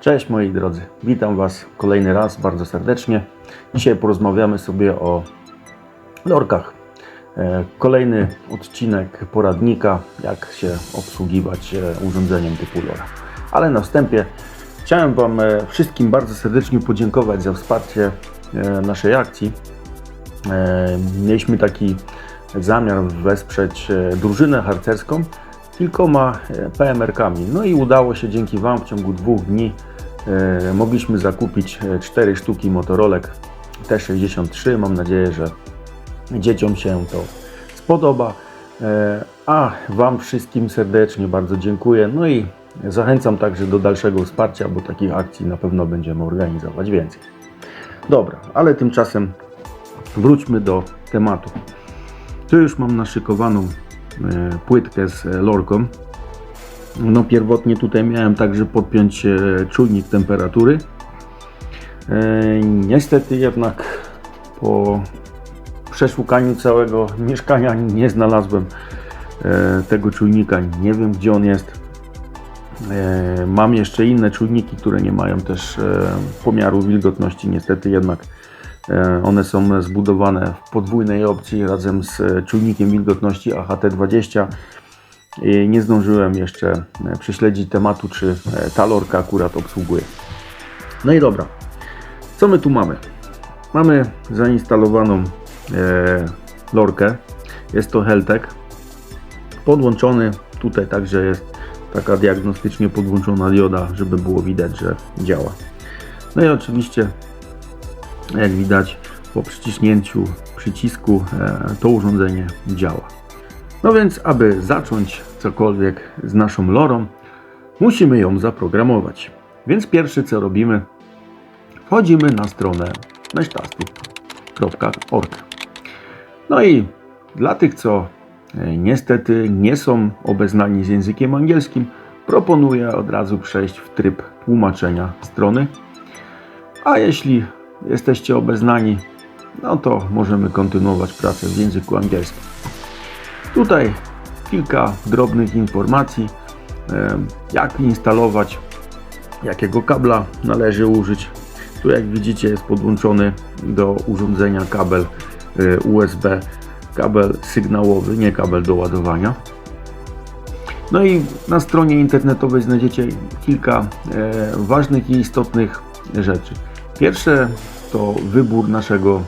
Cześć moi drodzy, witam Was kolejny raz bardzo serdecznie. Dzisiaj porozmawiamy sobie o lorkach. E, Kolejny odcinek poradnika, jak się obsługiwać e, urządzeniem typu LoRa. Ale na wstępie chciałem Wam e, wszystkim bardzo serdecznie podziękować za wsparcie naszej akcji. Mieliśmy taki zamiar wesprzeć drużynę harcerską kilkoma e, PMR-kami. No i udało się dzięki Wam w ciągu dwóch dni e, mogliśmy zakupić e, cztery sztuki motorolek T63. Mam nadzieję, że dzieciom się to spodoba. A Wam wszystkim serdecznie bardzo dziękuję. No i zachęcam także do dalszego wsparcia, bo takich akcji na pewno będziemy organizować więcej. Dobra, ale tymczasem wróćmy do tematu. Tu już mam naszykowaną płytkę z e, lorką. No pierwotnie tutaj miałem także podpiąć e, czujnik temperatury. E, Niestety jednak po przeszukaniu całego mieszkania nie znalazłem e, tego czujnika. Nie wiem gdzie on jest. E, Mam jeszcze inne czujniki, które nie mają też e, pomiaru wilgotności. Niestety jednak e, one są zbudowane w podwójnej opcji razem z e, czujnikiem wilgotności AHT20. I nie zdążyłem jeszcze e, prześledzić tematu, czy e, ta lorka akurat obsługuje. No i dobra, co my tu mamy? Mamy zainstalowaną e, lorkę. Jest to Heltek. Podłączony tutaj także jest taka diagnostycznie podłączona dioda, żeby było widać, że działa. No i oczywiście, jak widać, po przyciśnięciu przycisku e, to urządzenie działa. No więc, aby zacząć cokolwiek z naszą lorą, musimy ją zaprogramować. Więc pierwsze co robimy, wchodzimy na stronę mesztastu.org. No i dla tych, co e, niestety nie są obeznani z językiem angielskim, proponuję od razu przejść w tryb tłumaczenia strony. A jeśli jesteście obeznani, no to możemy kontynuować pracę w języku angielskim. Tutaj kilka drobnych informacji, jak instalować, jakiego kabla należy użyć. Tu jak widzicie jest podłączony do urządzenia kabel e, USB, kabel sygnałowy, nie kabel do ładowania. No i na stronie internetowej znajdziecie kilka e, ważnych i istotnych rzeczy. Pierwsze to wybór naszego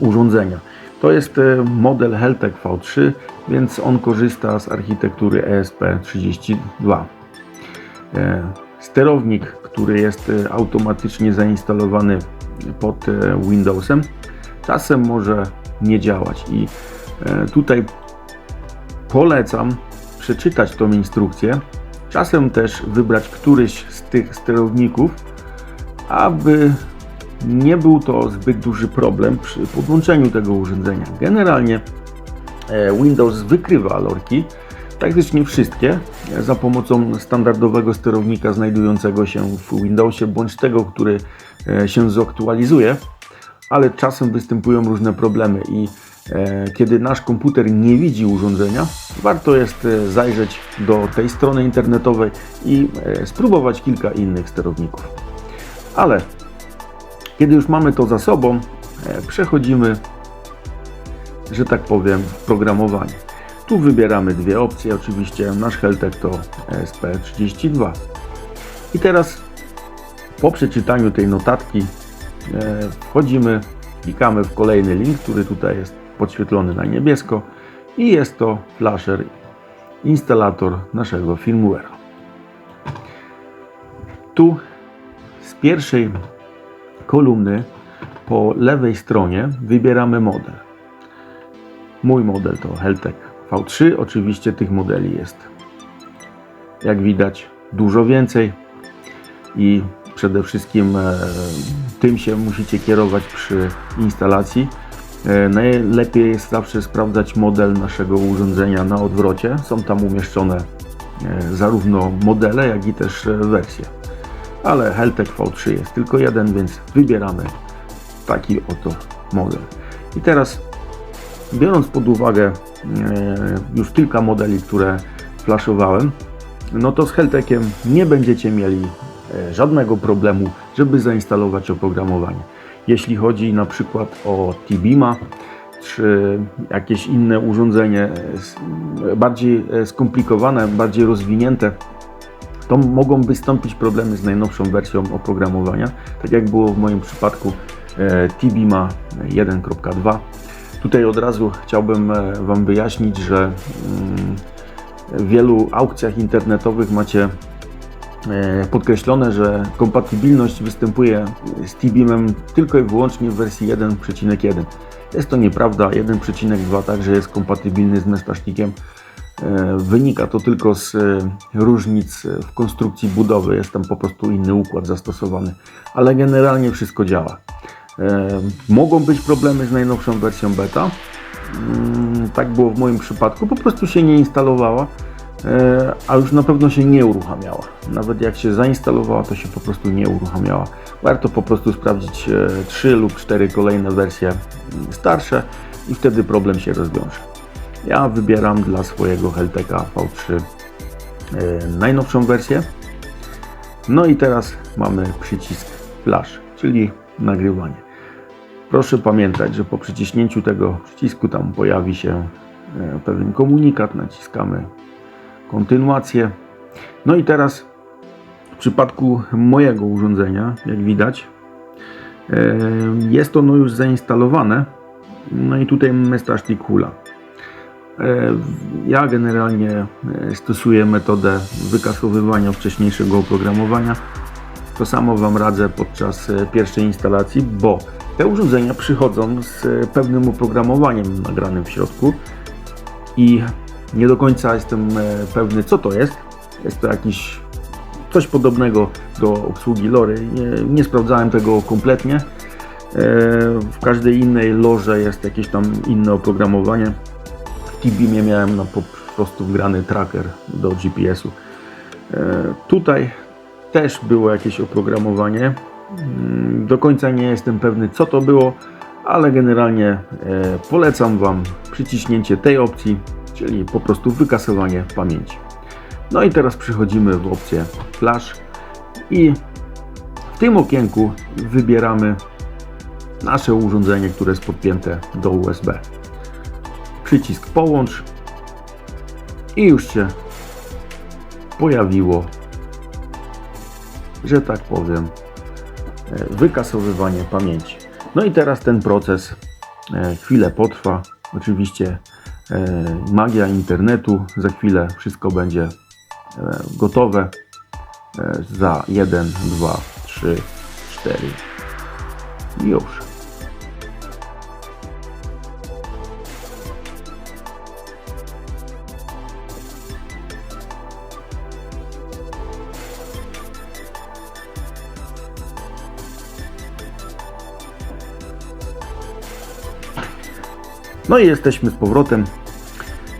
urządzenia. To jest e, model Heltek V3, więc on korzysta z architektury ESP32. E, Sterownik, który jest e, automatycznie zainstalowany pod Windowsem, czasem może nie działać i tutaj polecam przeczytać tą instrukcję, czasem też wybrać któryś z tych sterowników, aby nie był to zbyt duży problem przy podłączeniu tego urządzenia. Generalnie e, Windows wykrywa lorki, praktycznie wszystkie, e, za pomocą standardowego sterownika znajdującego się w Windowsie, bądź tego, który e, się zaktualizuje, ale czasem występują różne problemy i kiedy nasz komputer nie widzi urządzenia, warto jest zajrzeć do tej strony internetowej i spróbować kilka innych sterowników. Ale kiedy już mamy to za sobą, e, przechodzimy, że tak powiem, w programowanie. Tu wybieramy dwie opcje, oczywiście nasz Heltek to SP32. I teraz po przeczytaniu tej notatki e, wchodzimy, klikamy w kolejny link, który tutaj jest podświetlony na niebiesko i jest to flasher, instalator naszego firmware'a. Tu z pierwszej kolumny po lewej stronie wybieramy model. Mój model to Heltek V3. Oczywiście tych modeli jest, jak widać, dużo więcej i przede wszystkim e, tym się musicie kierować przy instalacji. E, najlepiej jest zawsze sprawdzać model naszego urządzenia na odwrocie. Są tam umieszczone e, zarówno modele, jak i też wersje ale Heltek V3 jest tylko jeden, więc wybieramy taki oto model. I teraz biorąc pod uwagę e, już kilka modeli, które flaszowałem, no to z Heltekiem nie będziecie mieli e, żadnego problemu, żeby zainstalować oprogramowanie. Jeśli chodzi na przykład o T-Beama, czy jakieś inne urządzenie e, bardziej skomplikowane, bardziej rozwinięte, to mogą wystąpić problemy z najnowszą wersją oprogramowania, tak jak było w moim przypadku e, T-Beama 1.2. Tutaj od razu chciałbym e, Wam wyjaśnić, że mm, w wielu aukcjach internetowych macie e, podkreślone, że kompatybilność występuje z T-Beamem tylko i wyłącznie w wersji 1.1. Jest to nieprawda, 1.2 także jest kompatybilny z Mestasznikiem. E, Wynika to tylko z e, różnic e, w konstrukcji budowy, jest tam po prostu inny układ zastosowany, ale generalnie wszystko działa. Mogą być problemy z najnowszą wersją beta. Mm, Tak było w moim przypadku, po prostu się nie instalowała, a już na pewno się nie uruchamiała. Nawet jak się zainstalowała, to się po prostu nie uruchamiała. Warto po prostu sprawdzić 3 lub 4 kolejne wersje mm, starsze i wtedy problem się rozwiąże. Ja wybieram dla swojego Helteka V3 e, najnowszą wersję. No i teraz mamy przycisk flash, czyli nagrywanie. Proszę pamiętać, że po przyciśnięciu tego przycisku tam pojawi się e, pewien komunikat, naciskamy kontynuację. No i teraz w przypadku mojego urządzenia, jak widać, e, jest ono już zainstalowane. No i tutaj Mestasztik hula. E, Ja generalnie e, stosuję metodę wykasowywania wcześniejszego oprogramowania. To samo Wam radzę podczas e, pierwszej instalacji, bo te urządzenia przychodzą z pewnym oprogramowaniem nagranym w środku i nie do końca jestem pewny, co to jest. Jest to jakiś coś podobnego do obsługi lory. Nie, nie sprawdzałem tego kompletnie. W każdej innej lorze jest jakieś tam inne oprogramowanie. T-Beamie miałem no, po prostu wgrany tracker do GPS-u. E, Tutaj też było jakieś oprogramowanie. Mm, Do końca nie jestem pewny, co to było, ale generalnie e, polecam Wam przyciśnięcie tej opcji, czyli po prostu wykasowanie pamięci. No i teraz przechodzimy w opcję Flash i w tym okienku wybieramy nasze urządzenie, które jest podpięte do USB. Przycisk połącz i już się pojawiło, że tak powiem, e, wykasowywanie pamięci. No i teraz ten proces e, chwilę potrwa. Oczywiście e, magia internetu. Za chwilę wszystko będzie gotowe. Za 1, 2, 3, 4 i już. No i jesteśmy z powrotem.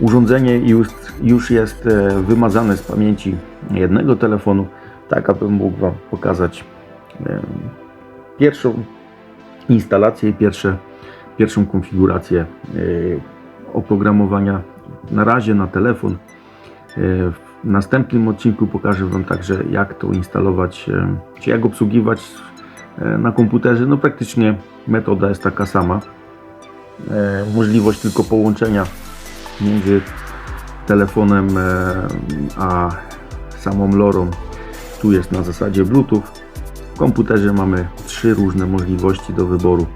Urządzenie już, już jest e, wymazane z pamięci jednego telefonu, tak abym mógł Wam pokazać e, pierwszą instalację i pierwsze, pierwszą konfigurację e, oprogramowania na razie na telefon. W następnym odcinku pokażę Wam także jak to instalować, czy jak obsługiwać na komputerze. No praktycznie metoda jest taka sama możliwość tylko połączenia między telefonem e, a samą lorą. Tu jest na zasadzie Bluetooth. W komputerze mamy trzy różne możliwości do wyboru,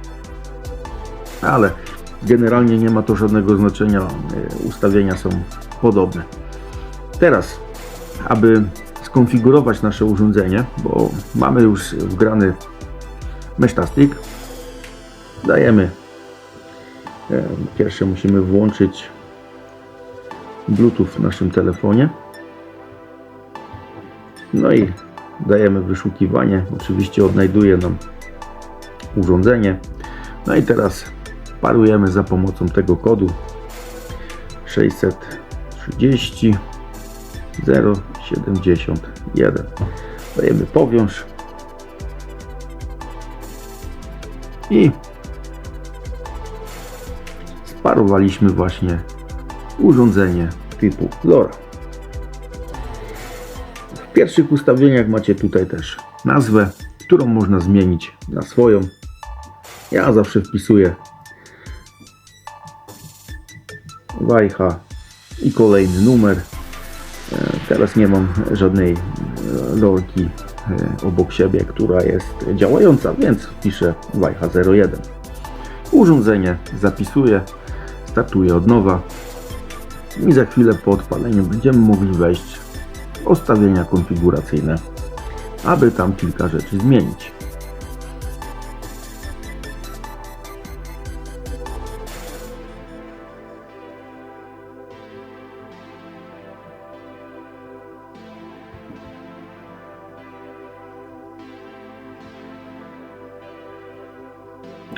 ale generalnie nie ma to żadnego znaczenia. e, Ustawienia są podobne. Teraz, aby skonfigurować nasze urządzenie, bo mamy już wgrany Meshtastic, dajemy E, Pierwsze musimy włączyć Bluetooth w naszym telefonie. No i dajemy wyszukiwanie. Oczywiście odnajduje nam urządzenie. No i teraz parujemy za pomocą tego kodu 630 071. Dajemy powiąż i sparowaliśmy właśnie urządzenie typu LoRa. W pierwszych ustawieniach macie tutaj też nazwę, którą można zmienić na swoją. Ja zawsze wpisuję Wajcha i kolejny numer. E, Teraz nie mam żadnej e, lorki e, obok siebie, która jest działająca, więc wpiszę Wajcha 01. Urządzenie zapisuję, startuję od nowa i za chwilę po odpaleniu będziemy mogli wejść w ustawienia konfiguracyjne, aby tam kilka rzeczy zmienić.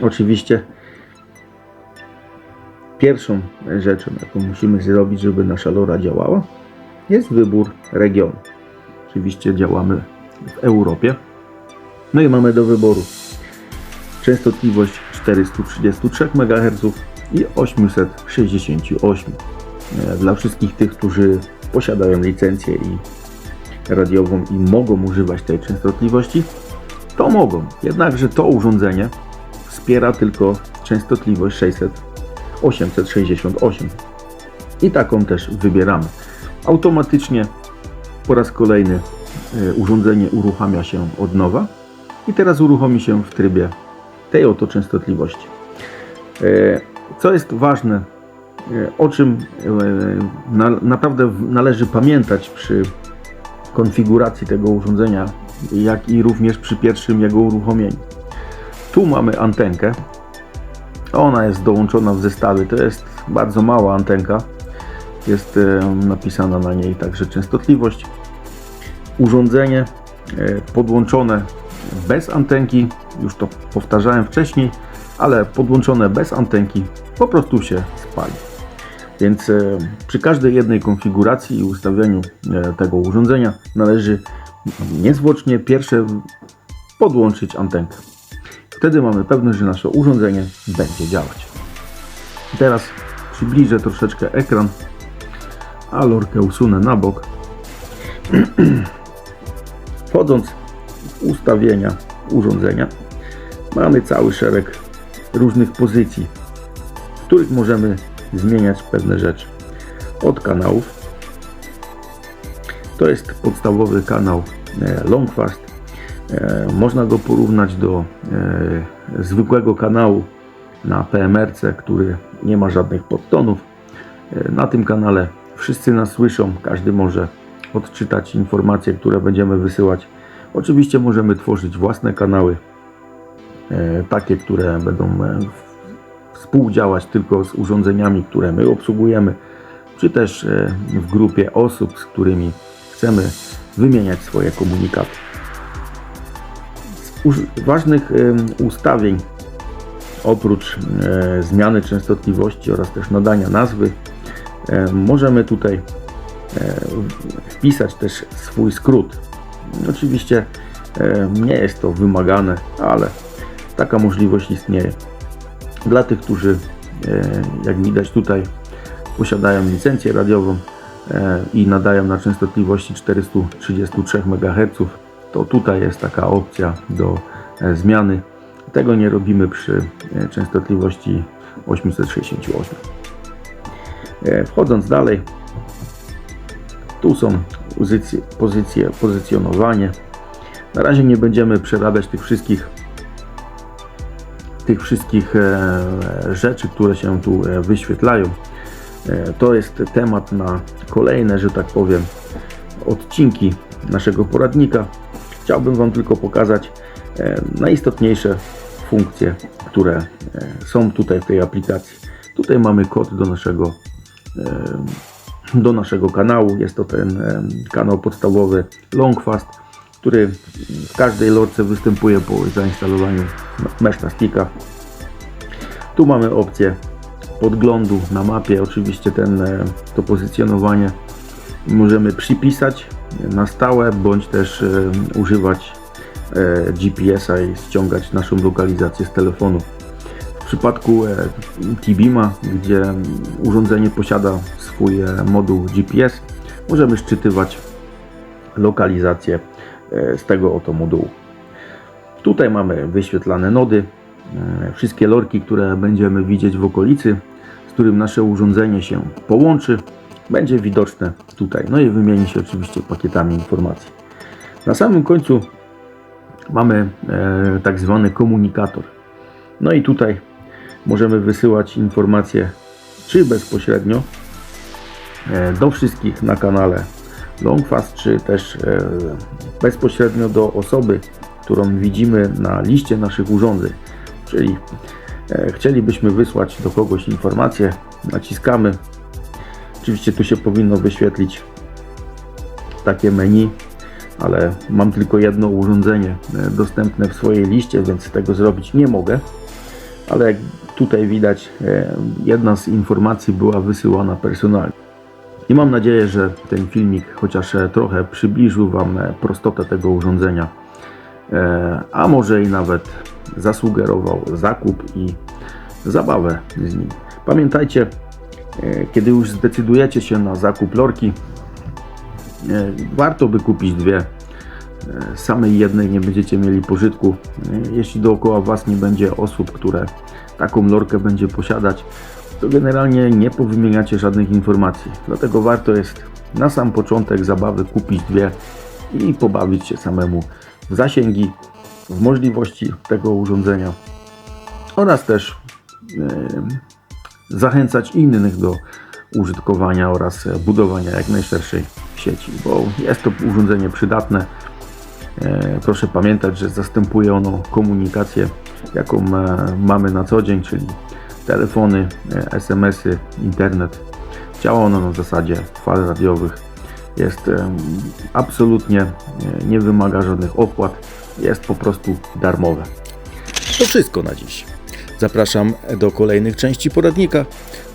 Oczywiście pierwszą rzeczą, jaką musimy zrobić, żeby nasza LoRa działała, jest wybór regionu. Oczywiście działamy w Europie. No i mamy do wyboru częstotliwość 433 MHz i 868. E, Dla wszystkich tych, którzy posiadają licencję i radiową i mogą używać tej częstotliwości, to mogą. Jednakże to urządzenie wspiera tylko częstotliwość 600 868 i taką też wybieramy. Automatycznie po raz kolejny e, urządzenie uruchamia się od nowa i teraz uruchomi się w trybie tej oto częstotliwości. E, Co jest ważne, e, o czym na, naprawdę należy pamiętać przy konfiguracji tego urządzenia, jak i również przy pierwszym jego uruchomieniu. Tu mamy antenkę. Ona jest dołączona w zestawie. To jest bardzo mała antenka. Jest e, napisana na niej także częstotliwość. Urządzenie e, podłączone bez antenki, już to powtarzałem wcześniej, ale podłączone bez antenki po prostu się spali. Więc e, przy każdej jednej konfiguracji i ustawieniu tego urządzenia należy niezwłocznie pierwsze podłączyć antenkę. Wtedy mamy pewność, że nasze urządzenie będzie działać. Teraz przybliżę troszeczkę ekran, a lorkę usunę na bok. Wchodząc w ustawienia urządzenia, mamy cały szereg różnych pozycji, w których możemy zmieniać pewne rzeczy. Od kanałów. To jest podstawowy kanał e, Longfast. E, Można go porównać do e, zwykłego kanału na PMRC, który nie ma żadnych podtonów. E, Na tym kanale wszyscy nas słyszą, każdy może odczytać informacje, które będziemy wysyłać. Oczywiście możemy tworzyć własne kanały, takie, które będą współdziałać tylko z urządzeniami, które my obsługujemy, czy też w grupie osób, z którymi chcemy wymieniać swoje komunikaty. Ważnych ustawień, oprócz e, zmiany częstotliwości oraz też nadania nazwy, e, możemy tutaj e, wpisać też swój skrót. Oczywiście nie jest to wymagane, ale taka możliwość istnieje. Dla tych, którzy, jak widać tutaj, posiadają licencję radiową i nadają na częstotliwości 433 MHz, to tutaj jest taka opcja do e, zmiany. Tego nie robimy przy e, częstotliwości 868. E, Wchodząc dalej, tu są pozycje, pozycje pozycjonowanie. Na razie nie będziemy przerabiać tych wszystkich tych wszystkich rzeczy, które się tu wyświetlają. To jest temat na kolejne, że tak powiem, odcinki naszego poradnika. Chciałbym Wam tylko pokazać e, najistotniejsze funkcje, które e, są tutaj w tej aplikacji. Tutaj mamy kod do naszego e, do naszego kanału. Jest to ten kanał podstawowy Longfast, który w każdej lorce występuje po zainstalowaniu Meshtastika. Tu mamy opcję podglądu na mapie. Oczywiście ten, to pozycjonowanie możemy przypisać na stałe, bądź też e, używać e, GPS-a i ściągać naszą lokalizację z telefonu. W przypadku e, T-Beama, gdzie urządzenie posiada swój moduł GPS, możemy szczytywać lokalizację z tego oto modułu. Tutaj mamy wyświetlane nody, wszystkie lorki, które będziemy widzieć w okolicy, z którym nasze urządzenie się połączy, będzie widoczne tutaj. No i wymieni się oczywiście pakietami informacji. Na samym końcu mamy e, tak zwany komunikator. No i tutaj możemy wysyłać informacje czy bezpośrednio e, do wszystkich na kanale Longfast, czy też e, bezpośrednio do osoby, którą widzimy na liście naszych urządzeń. Czyli e, chcielibyśmy wysłać do kogoś informację, naciskamy. Oczywiście tu się powinno wyświetlić takie menu, ale mam tylko jedno urządzenie e, dostępne w swojej liście, więc tego zrobić nie mogę. Ale jak tutaj widać, e, jedna z informacji była wysyłana personalnie. I mam nadzieję, że ten filmik chociaż e, trochę przybliżył Wam prostotę tego urządzenia, a może i nawet zasugerował zakup i zabawę z nim. Pamiętajcie, kiedy już zdecydujecie się na zakup lorki, e, warto by kupić dwie. E, Samej jednej nie będziecie mieli pożytku, e, jeśli dookoła Was nie będzie osób, które taką lorkę będzie posiadać, to generalnie nie powymieniacie żadnych informacji. Dlatego warto jest na sam początek zabawy kupić dwie i pobawić się samemu w zasięgi, w możliwości tego urządzenia oraz też e, zachęcać innych do użytkowania oraz budowania jak najszerszej sieci, bo jest to urządzenie przydatne. E, Proszę pamiętać, że zastępuje ono komunikację, jaką e, mamy na co dzień, czyli telefony, e, SMS-y, internet. Działa ono na zasadzie fal radiowych. Jest absolutnie nie wymaga żadnych opłat. Jest po prostu darmowe. To wszystko na dziś. Zapraszam do kolejnych części poradnika.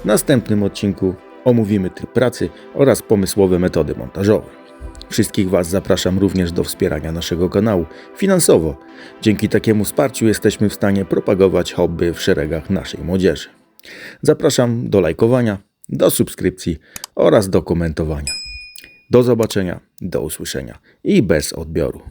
W następnym odcinku omówimy tryb pracy oraz pomysłowe metody montażowe. Wszystkich Was zapraszam również do wspierania naszego kanału finansowo. Dzięki takiemu wsparciu jesteśmy w stanie propagować hobby w szeregach naszej młodzieży. Zapraszam do lajkowania, do subskrypcji oraz do komentowania. Do zobaczenia, do usłyszenia i bez odbioru.